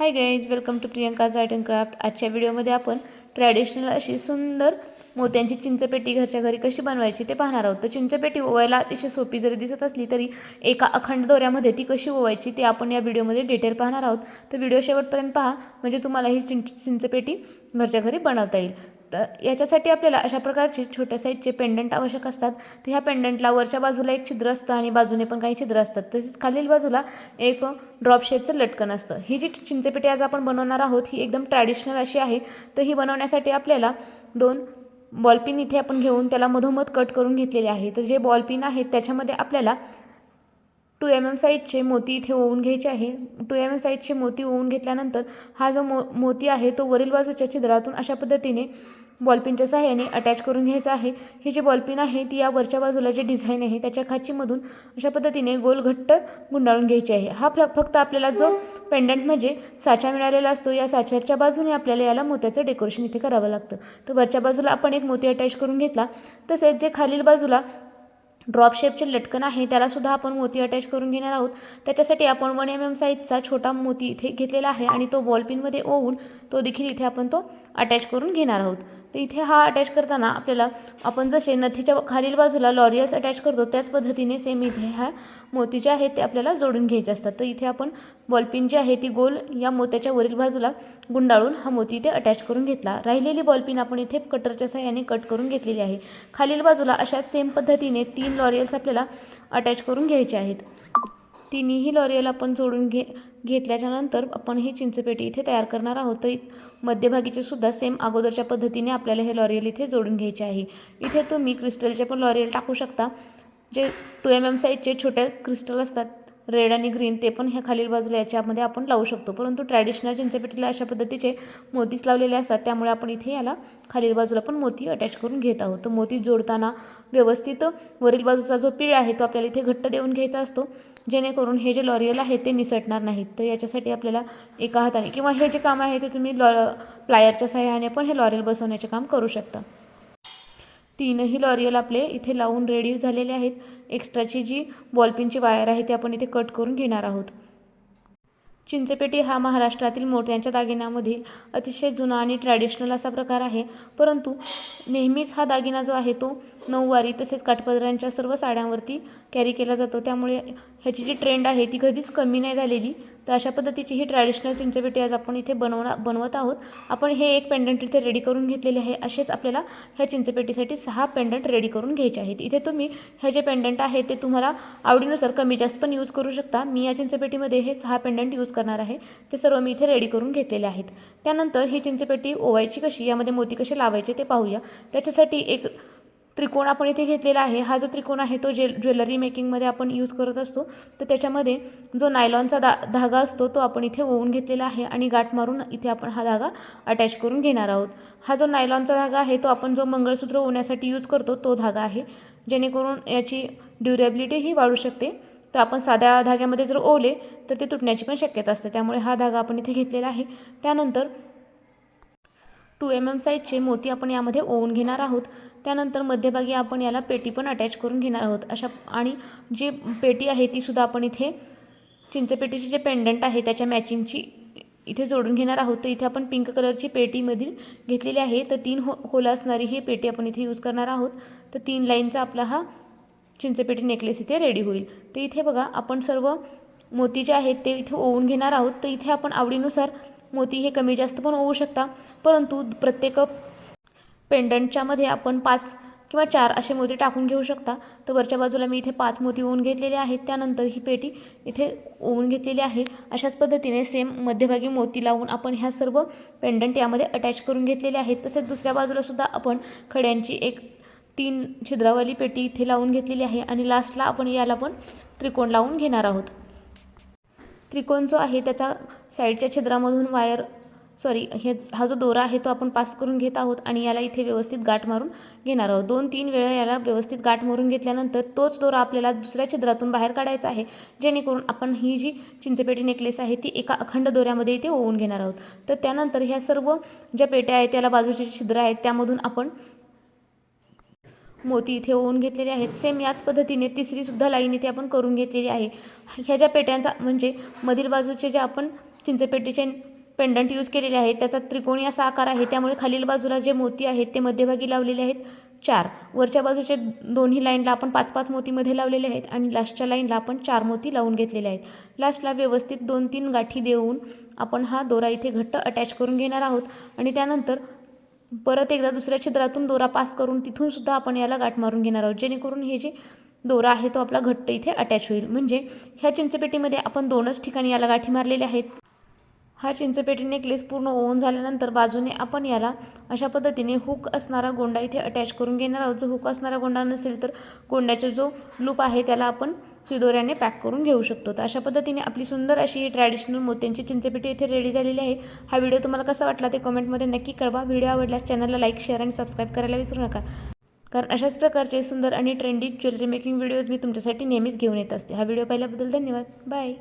Hi guys welcome to Priyanka's art and craft आजच्या व्हिडिओमध्ये आपण ट्रॅडिशनल अशी सुंदर मोत्यांची चिंचपेटी घरच्या घरी कशी बनवायची ते पाहणार आहोत. तर चिंचपेटी ओवायला अतिशय सोपी जरी दिसत असली तरी एका अखंड दोऱ्यामध्ये ती कशी ओवायची ते आपण या व्हिडिओमध्ये डिटेल पाहणार आहोत. तर व्हिडिओ शेवटपर्यंत पहा म्हणजे तुम्हाला ही चिंच चिंचपेटी घरच्या घरी बनवता येईल. तर याच्यासाठी आपल्याला अशा प्रकारचे छोट्या साईजचे पेंडंट आवश्यक असतात. तर ह्या पेंडंटला वरच्या बाजूला एक छिद्र असतं आणि बाजूने पण काही छिद्र असतात. तसेच खालील बाजूला एक ड्रॉप शेपचं लटकन असतं. ही जी चिंचेपेटी आज आपण बनवणार आहोत ही एकदम ट्रॅडिशनल अशी आहे. तर ही बनवण्यासाठी आपल्याला दोन बॉलपिन इथे आपण घेऊन त्याला मधोमध कट करून घेतलेले आहे. तर जे बॉलपिन आहेत त्याच्यामध्ये आपल्याला टू एम एम साईजचे मोती इथे ओवून घ्यायचे आहे. टू एम एम साईजचे मोती ओवून घेतल्यानंतर हा जो मो मोती आहे तो वरील बाजूच्या छिद्रातून अशा पद्धतीने बॉलपिनच्या सहाय्याने अटॅच करून घ्यायचा आहे. ही जी बॉलपिन आहे ती या वरच्या बाजूला जे डिझाईन आहे त्याच्या खाचीमधून अशा पद्धतीने गोल घट्ट गुंडाळून घ्यायची आहे. हा फ्ल फक्त आपल्याला जो पेंडंट म्हणजे साचा मिळालेला असतो या साच्याच्या बाजूने आपल्याला याला मोत्याचं डेकोरेशन इथे करावं लागतं. तर वरच्या बाजूला आपण एक मोती अटॅच करून घेतला. तसेच जे खालील बाजूला ड्रॉप शेपचे लटकन आहे त्यालासुद्धा आपण मोती अटॅच करून घेणार आहोत. त्याच्यासाठी आपण वन एम एम साईजचा छोटा मोती इथे घेतलेला आहे आणि तो बॉलपिनमध्ये ओवून तो देखील इथे आपण तो अटॅच करून घेणार आहोत. तर इथे हा अटॅच करताना आपल्याला आपण जसे नथीच्या खालील बाजूला लॉरियस अटॅच करतो त्याच पद्धतीने सेम इथे ह्या मोती जे आहेत ते आपल्याला जोडून घ्यायचे असतात. तर इथे आपण बॉलपिन जी आहे ती गोल या मोत्याच्या वरील बाजूला गुंडाळून हा मोती इथे अटॅच करून घेतला. राहिलेली बॉलपिन आपण इथे कटरच्या सहाय्याने कट करून घेतलेली आहे. खालील बाजूला अशा सेम पद्धतीने तीन लॉरियल्स आपल्याला अटॅच करून घ्यायचे आहेत. तिन्हीही लॉरियल आपण जोडून घे घेतल्याच्यानंतर आपण ही चिंचपेटी इथे तयार करणार आहोत. तर मध्यभागीचे सुद्धा सेम अगोदरच्या पद्धतीने आपल्याला हे लॉरियल इथे जोडून घ्यायचे आहे. इथे तुम्ही क्रिस्टलचे पण लॉरियल टाकू शकता. जे टू एम एम साईजचे छोटे क्रिस्टल असतात रेड आणि ग्रीन ते पण ह्या खालील बाजूला याच्यामध्ये आपण लावू शकतो. परंतु ट्रॅडिशनल चिंचपेटीला अशा पद्धतीचे मोतीच लावलेले असतात. त्यामुळे आपण इथे याला खालील बाजूला पण मोती अटॅच करून घेत आहोत. तर मोती जोडताना व्यवस्थित वरील बाजूचा जो पीळ आहे तो आपल्याला इथे घट्ट देऊन घ्यायचा असतो. जेणेकरून हे जे लॉरियल आहे ते निसटणार नाहीत. तर याच्यासाठी आपल्याला एका हाताने किंवा हे जे काम आहे ते तुम्ही लॉ प्लायरच्या सहाय्याने पण हे लॉरियल बसवण्याचे काम करू शकता. तीनही लॉरियल आपले इथे लावून रेडी झालेले आहेत. एक्स्ट्राची जी बॉलपिनची वायर आहे ती आपण इथे कट करून घेणार आहोत. चिंचपेटी हा महाराष्ट्रातील मोत्यांच्या दागिन्यामधील अतिशय जुना आणि ट्रॅडिशनल असा प्रकार आहे. परंतु नेहमीच हा दागिना जो आहे तो नऊवारी तसेच काठपदरांच्या सर्व साड्यांवरती कॅरी केला जातो. त्यामुळे ह्याची जी ट्रेंड आहे ती कधीच कमी नाही झालेली. तर अशा पद्धतीची ही ट्रॅडिशनल चिंचपेटी आज आपण इथे बनवणार बनवत आहोत. आपण हे एक पेंडंट इथे रेडी करून घेतलेले आहे. असेच आपल्याला ह्या चिंचपेटीसाठी सहा पेंडंट रेडी करून घ्यायचे आहेत. इथे तुम्ही हे जे पेंडंट आहे ते तुम्हाला आवडीनुसार कमी जास्त पण यूज करू शकता. मी या चिंचपेटीमध्ये हे सहा पेंडंट यूज करणार आहे. ते सर्व मी इथे रेडी करून घेतलेले आहेत. त्यानंतर ही चिंचपेटी ओवायची कशी यामध्ये मोती कसे लावायचे ते पाहूया. त्याच्यासाठी एक त्रिकोण आपण इथे घेतलेला आहे. हा जो त्रिकोण आहे तो जे ज्वेलरी मेकिंगमध्ये आपण यूज करत असतो. तर त्याच्यामध्ये जो नायलॉनचा दा धागा असतो तो आपण इथे ओवून घेतलेला आहे आणि गाठ मारून इथे आपण हा धागा अटॅच करून घेणार आहोत. हा जो नायलॉनचा धागा आहे तो आपण जो मंगळसूत्र ओवण्यासाठी यूज करतो तो धागा आहे. जेणेकरून याची ड्युरेबिलिटी ही वाढू शकते. तर आपण साध्या धाग्यामध्ये जर ओवले तर ते तुटण्याची पण शक्यता असते. त्यामुळे हा धागा आपण इथे घेतलेला आहे. त्यानंतर टू एम एम साईजचे मोती आपण यामध्ये ओवून घेणार आहोत. त्यानंतर मध्यभागी आपण याला पेटी पण अटॅच करून घेणार आहोत. अशा आणि जी पेटी आहे तीसुद्धा आपण इथे चिंचपेटीचे जे पेंडंट आहे त्याच्या मॅचिंगची इथे जोडून घेणार आहोत. तर इथे आपण पिंक कलरची पेटीमधील घेतलेली आहे. तर तीन हो होलं असणारी ही पेटी आपण इथे यूज करणार आहोत. तर तीन लाईनचा आपला हा चिंचपेटी नेकलेस इथे रेडी होईल. तर इथे बघा आपण सर्व मोती जे आहेत ते इथे ओवून घेणार आहोत. तर इथे आपण आवडीनुसार मोती हे कमी जास्त पण होऊ शकता. परंतु प्रत्येक पेंडंटच्यामध्ये आपण पाच किंवा चार असे मोती टाकून घेऊ शकता. तर वरच्या बाजूला मी इथे पाच मोती ओवून घेतलेले आहेत. त्यानंतर ही पेटी इथे ओवून घेतलेली आहे. अशाच पद्धतीने सेम मध्यभागी मोती लावून आपण ह्या सर्व पेंडंट यामध्ये अटॅच करून घेतलेले आहेत. तसेच दुसऱ्या बाजूलासुद्धा आपण खड्यांची एक तीन छिद्रावाली पेटी इथे लावून घेतलेली आहे. आणि लास्टला आपण याला पण त्रिकोण लावून घेणार आहोत. त्रिकोण जो आहे त्याचा साईडच्या छिद्रामधून वायर सॉरी हे हा जो दोरा आहे तो आपण पास करून घेत आहोत आणि याला इथे व्यवस्थित गाठ मारून घेणार आहोत. दोन तीन वेळा याला व्यवस्थित गाठ मारून घेतल्यानंतर तोच दोरा आपल्याला दुसऱ्या छिद्रातून बाहेर काढायचा आहे. जेणेकरून आपण ही जी चिंचपेटी नेकलेस आहे ती एका अखंड दोऱ्यामध्ये इथे ओवून घेणार आहोत. तर त्यानंतर ह्या सर्व ज्या पेट्या आहेत त्याला बाजूचे छिद्र आहेत त्यामधून आपण मोती इथे ओवून घेतलेले आहेत. सेम याच पद्धतीने तिसरीसुद्धा लाईन इथे आपण करून घेतलेली आहे. ह्या ज्या पेट्यांचा म्हणजे मधील बाजूचे जे आपण चिंचपेटीचे पेंडंट यूज केलेले आहेत त्याचा त्रिकोणी असा आकार आहे. त्यामुळे खालील बाजूला जे मोती आहेत ते मध्यभागी लावलेले आहेत. चार. वरच्या बाजूचे दोन्ही लाईनला आपण पाच पाच मोतीमध्ये लावलेले आहेत आणि लास्टच्या लाईनला आपण चार मोती लावून घेतलेले आहेत. लास्टला व्यवस्थित दोन तीन गाठी देऊन आपण हा दोरा इथे घट्ट अटॅच करून घेणार आहोत. आणि त्यानंतर परत एकदा दुसऱ्या छिद्रातून दोरा पास करून तिथून सुद्धा आपण याला गाठ मारून घेणार आहोत. जेणेकरून हे जे दोरा आहे तो आपला घट्ट इथे अटॅच होईल. म्हणजे ह्या चिंचपेटीमध्ये आपण दोनच ठिकाणी याला गाठी मारलेल्या आहेत. हा चिंचपेटी नेकलेस पूर्ण ओवून झाल्यानंतर बाजूने आपण याला अशा पद्धतीने हुक असणारा गोंडा इथे अटॅच करून घेणार आहोत. जो हुक असणारा गोंडा नसेल तर गोंड्याचा जो लूप आहे त्याला आपण सुईदोऱ्याने पॅक करून घेऊ शकतो. तर अशा पद्धतीने आपली सुंदर अशी ही ट्रॅडिशनल मोत्यांची चिंचपेटी इथे रेडी झालेली आहे. हा व्हिडिओ तुम्हाला कसा वाटला ते कमेंटमध्ये नक्की कळवा. व्हिडिओ आवडल्यास चॅनलला लाईक शेअर आणि सबस्क्राईब करायला विसरू नका. कारण अशाच प्रकारचे सुंदर आणि ट्रेंडी ज्वेलरी मेकिंग व्हिडिओज मी तुमच्यासाठी नेहमीच घेऊन येत असते. हा व्हिडिओ पाहिल्याबद्दल धन्यवाद. बाय